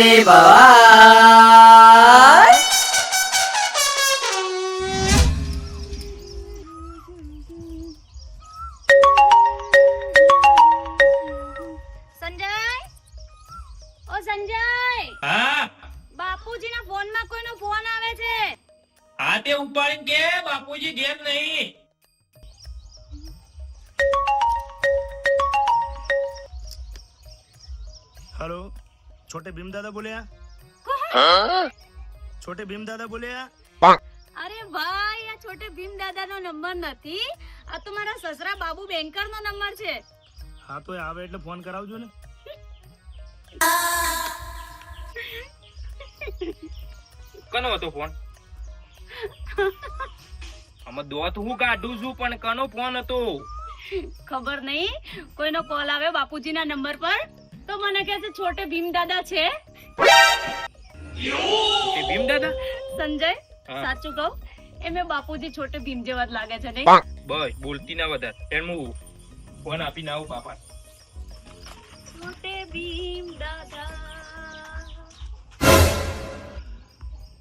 રે ભવાય સંજય? ઓ સંજય! હા? બાપુજીના ફોનમાં કોઈનો ફોન આવે છે? હા તે ઉપાડીને કે બાપુજી ઘેર નહીં. हेलो छोटे भीम दादा बोले हैं छोटे भीम दादा बोले हैं અરે ભાઈ આ છોટે ભીમ દાદાનો નંબર નથી આ તો મારા સસરા બાબુ બેંકરનો નંબર છે હા તો એ આવે એટલે ફોન કરાવજો ને કનો હતો ફોન આમાં દોત હું કાઢું છું પણ કનો ફોન હતો ખબર નહીં કોઈનો કોલ આવે બાપુજીના નંબર પર તો મને કહે છે છોટે ભીમ દાદા છે. એ ભીમ દાદા? સંજય હા. સાચું કહું? એ મેં બાપુજી છોટે ભીમ જેવા જ લાગે છે નહીં? બસ બોલતી ના વધાર. એમ હું ફોન આપીને આવું પાપા છોટે ભીમ દાદા.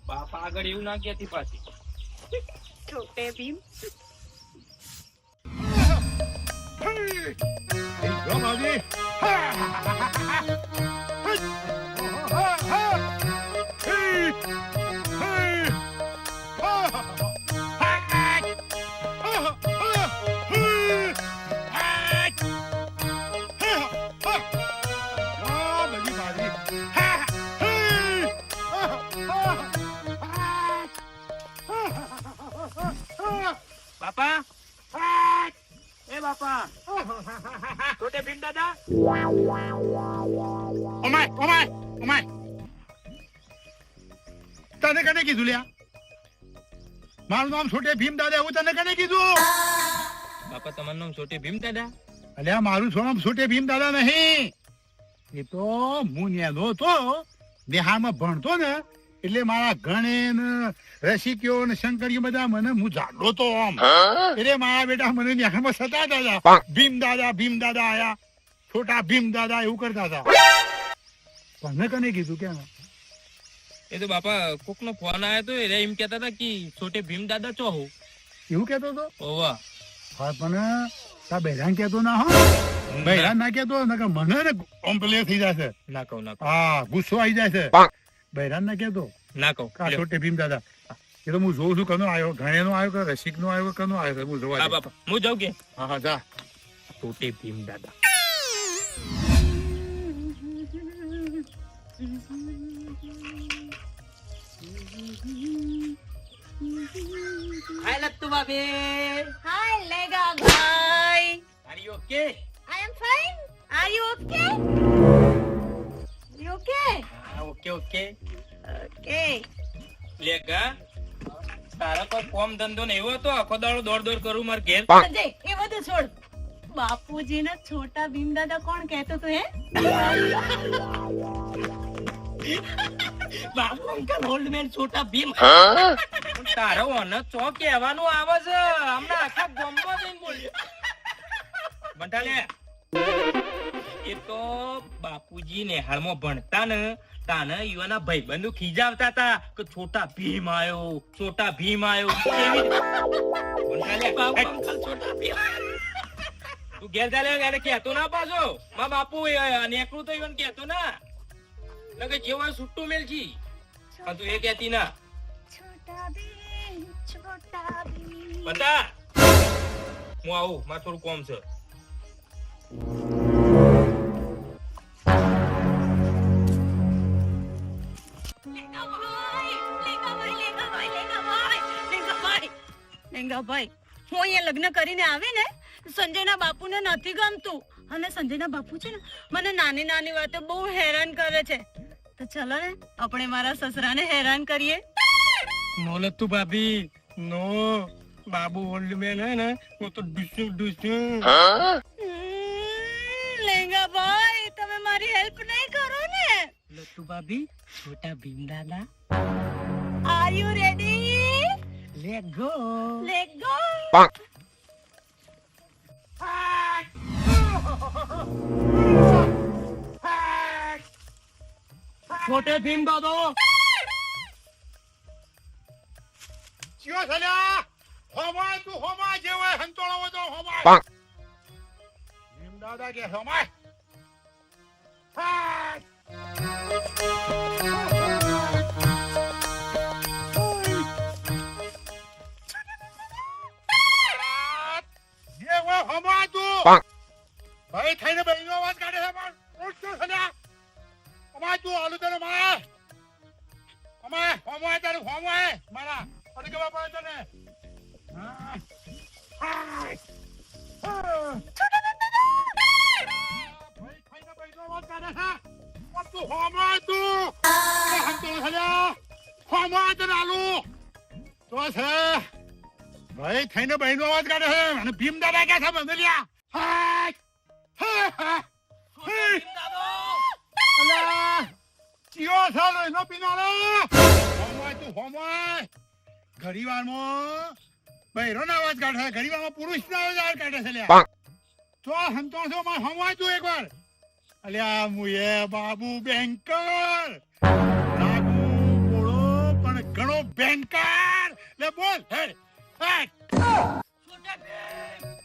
બાપા આગળ એવું ના કહેતી પાછી. છોટે Bhim. 小马驹，嘿，嘿，哈哈，嘿。દાદા? Oh my oh my oh my. તને કને કીધું લ્યા? મારું નામ છોટે ભીમ દાદા એવું તને કને કીધું? બાપા તમારું નામ છોટે ભીમ દાદા? અલ્યા મારું નામ છોટે ભીમ દાદા નહીં. એ તો હું ન્યાનો તો દેહામાં ભણતો ને એટલે મારા ગણે ને રસિકીઓ ને શંકરીઓ બધા મને હું જાડો તો આમ. એટલે મારા બેટા મને નેહામાં સતા દાદા. ભીમ દાદા ભીમ દાદા આયા. છોટા ભીમ દાદા એવું કરતા હતા. તને કને કીધું કેમ એ તો બાપા કોક નો ફોન આવ્યો તો એટલે એમ કેતા હતા કે છોટે ભીમ દાદા ચો હો? એવું કેતો હતો? ઓવા હા પણ તા બહેરાન કેતો ના હો બહેરાન ના કેતો નકર મને ને કોમ્પ્લેટ થઈ જશે. ના કહું ના હા ગુસ્સો આવી જાય છે બહેરાન ના કેતો ના કહું. કા છોટે ભીમ દાદા? એ તો હું જોઉં છું કનો આવ્યો ઘણે નો આવ્યો કે રસિક નો આવ્યો કનો આવ્યો છે? હું જોવા. બાપા. હું જાઉં કે? હા હા જા. છોટે ભીમ દાદા. Hi Hi, Lego boy. Are you okay? I am fine. Are you okay? You okay? Ah, okay, okay. Okay. Okay okay તારા પર કોમ ધંધો ને એવો હતો આખો દાડો દોડ દોડ કરું માર ઘેર એ બધું છોડ બાપુજી ના છોટા ભીમ દાદા કોણ કહેતો તો હે બાપુ uncle old man Chhota Bheem. તારો ઓન ચો કહેવાનું આવે છે. હમણાં આખા ગામમાં જઈને બોલ્યો બંટાલે. એ તો બાપુજી નેહાળમાં ભણતા ને તાને યુવાના ભાઈબંધો ખીજાવતા હતા કે છોટા ભીમ આયો છોટા ભીમ આયો. એવી છોટા ભીમ. તું ઘેર ચાલે એને કહેતો ના પાછો. મા બાપુ નેકરું તો ઈવન કહેતો ના. લગે જેવા સુટ્ટું મેલ છી પણ તું એ કહેતી ના. છોટા બતા. હું આવું મારે થોડું કોમ છે. લેંગાભાઈ હું અહીંયા લગ્ન કરીને આવી ને સંજયના બાપુને નથી ગમતું. અને સંજયના બાપુ છે ને મને નાની નાની વાતે બહુ હેરાન કરે છે. તો ચલો ને આપણે મારા સસરાને હેરાન કરીએ નો લત્તુ ભાભી નો બાબુ ઓલ્ડ મેન હે ને હું તો ડુસુ ડુસુ લેંગાભાઈ તમે મારી હેલ્પ નહીં કરો ને લત્તુ ભાભી છોટા ભીમ દાદા are you ready let go let go Chhote Bheem દાદો ચિયો થલ્યા હોમાય તું હોમાય જે હોય હંતોળો હોય તો હોમાય ભીમ દાદા કે હોમાય? હાય. છે. ભાઈ થઈને બહેનો અવાજ કાઢે છે. અને ભીમ દાદા કે છે હા. હા. અલા, એનો પીનારો. હોમવાય તું હોમવાય. બહેરો ના અવાજ કાઢે ઘડીવારમાં પુરુષનો અવાજ કાઢે છે લ્યા. તો સંતોષો માં હોમવાય તું એકવાર. અલ્યા મુએ બાબુ બેંકર લાગુ બોળો પણ ઘણો બેંકર લે બોલ હેડ હેડ લેડો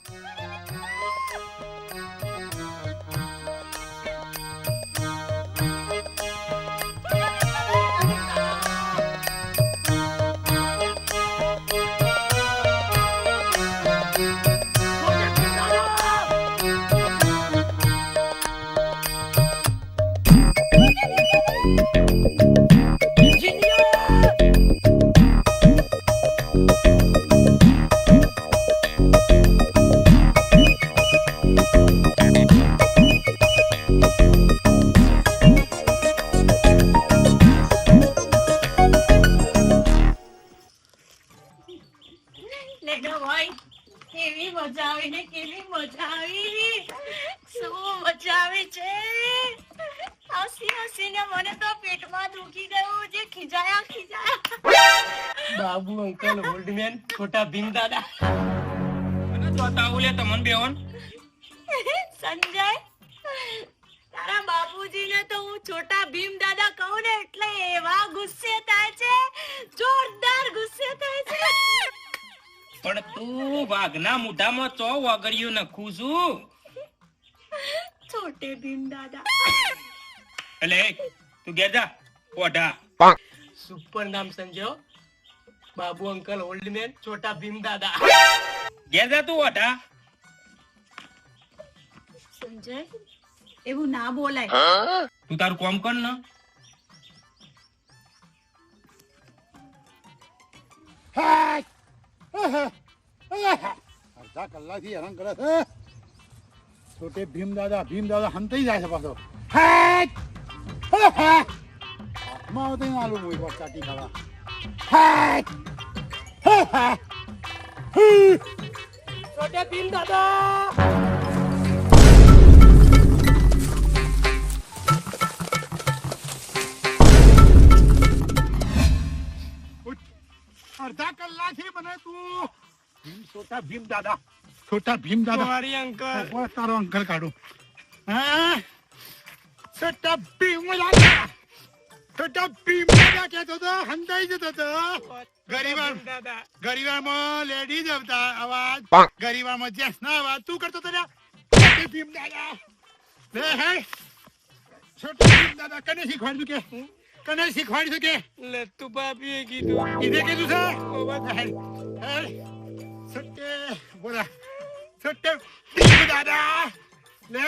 Babu uncle old man Chhota Bheem દાદા. અને જોતા આવું લે તમને બેહોન સંજય તારા બાપુજીને તો હું છોટા ભીમ દાદા કહું ને એટલે એવા ગુસ્સે થાય છે જોરદાર ગુસ્સે થાય છે. પણ તું વાઘના મુઢામાં ચો વગડ્યું નખું છું? છોટે ભીમ દાદા. એટલે તું ગેજા ઓઢા. સુપર નામ Sanjay Babu uncle old man Chhota Bheem દાદા. ઘેર જતું તું સંજય એવું ના બોલાય. તું તારું કોમ કર ને. અડધા કલાકથી હેરાન કરે છે. છોટે ભીમ દાદા ભીમ દાદા હંતાઈ જાય છે પાછો. હાથમાં આવતી આલુ મોઈ પર કાઢી ખાવા. હાય. भीम दादा છોટા ભીમ દાદા ઉઠ. અડધા કલાકથી મને તું ભીમ છોટા ભીમ દાદા છોટા ભીમ દાદા મારી અંકલ તારો અંકલ કાઢો હા છોટા ભીમ દાદા છોટા ભીમ દાદા કહેતો હતો હંતાઈ જતો હતો ગરીબા ભીમ દાદા. ગરીબામાં લેડીઝ આવતા અવાજ. ગરીબામાં જેસ ના અવાજ. તું કરતો લે હે. છોટા ભીમ કને શીખવાડ્યું કે? કને શીખવાડ્યું કે? લત્તુ ભાભીએ કીધું. કીધે કીધું છે? ઓવા હે, હે, છોટે બોલા. છોટે ભીમ લે.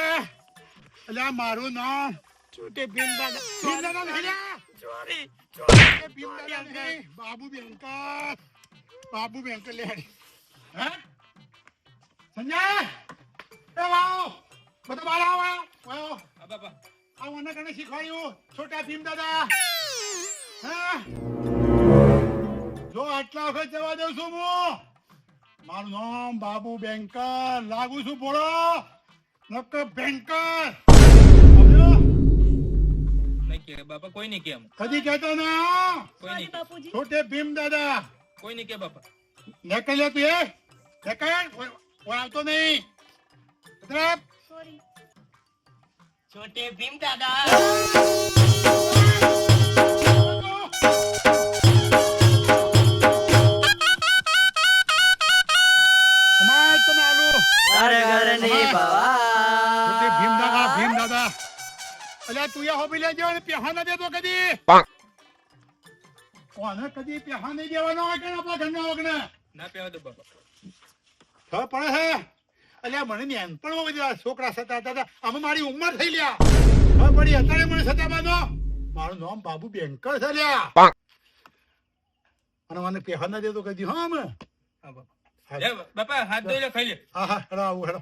લે મારું નામ છોટે ભીમ દાદા. ભીમ દાદા નહીં લે. સોરી છોટે ભીમ દાદા નહીં. બાબુ બેંકર બાબુ બેંકર લે હે સંજય એ લાવો બધો બહાર આવો આવો બાબા આ મને કને શીખવાયું છોટા ભીમ દાદા હા જો આટલા વખત જવા દઉં છું હું મારું નામ બાબુ બેંકર લાગુ છું બોલો નક્કર બેંકર? નહીં કે બાપા કોઈ નહીં કેમ કદી કહેતો ના. કોઈ નહીં બાપુજી. છોટે ભીમ દાદા. કોઈ નહીં કે બાપા? નકલ લે તું એ. નકલ કોઈ આવતો નહીં. સોરી. છોટે ભીમ દાદા. અલ્યા તું એ હોબી લેજો અને પેહા ના દેતો કદી. કોને કદી પેહા નહીં દેવાનો હોય કે આપણા ઘરના વગને ના પહેવા દો બાપા. ખબર પડે છે અલ્યા મને નેનપણમાં બધા છોકરા સતાતા હતા અમે મારી ઉંમર થઈ લ્યા. હવે પડી અત્યારે મને સતાવાનો મારું નામ બાબુ બેંકર છે લ્યા. અને મને પેહા ના દેતો કદી હા અમે. હા બાપા હાથ ધોઈ લે ખાઈ લે. હા હા હેડો આવું હેડો.